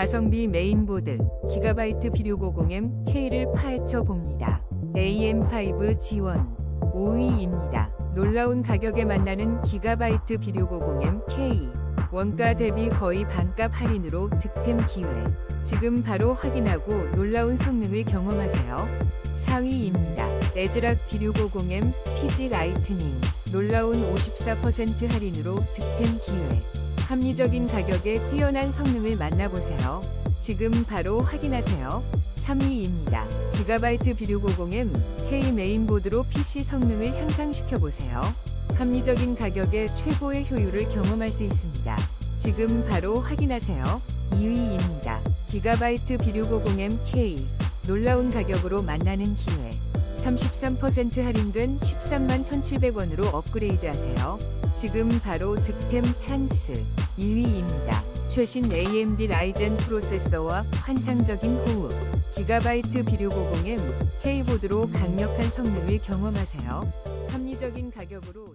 가성비 메인보드 기가바이트 비료90M K를 파헤쳐 봅니다. AM5 지원 5위입니다. 놀라운 가격에 만나는 기가바이트 비료90M K 원가 대비 거의 반값 할인으로 득템 기회. 지금 바로 확인하고 놀라운 성능을 경험하세요. 4위입니다. 레즈락 비료90M 피지 라이트닝 놀라운 54% 할인으로 득템 기회. 합리적인 가격에 뛰어난 성능을 만나보세요. 지금 바로 확인하세요. 3위입니다. 기가바이트 비료90M K 메인보드로 PC 성능을 향상시켜 보세요. 합리적인 가격에 최고의 효율을 경험할 수 있습니다. 지금 바로 확인하세요. 2위입니다. 기가바이트 비료90M K 놀라운 가격으로 만나는 기회. 33% 할인된 13만 1,700원으로 업그레이드 하세요. 지금 바로 득템 찬스 1위입니다. 최신 AMD 라이젠 프로세서와 환상적인 호흡. 기가바이트 비료90M K보드로 강력한 성능을 경험하세요. 합리적인 가격으로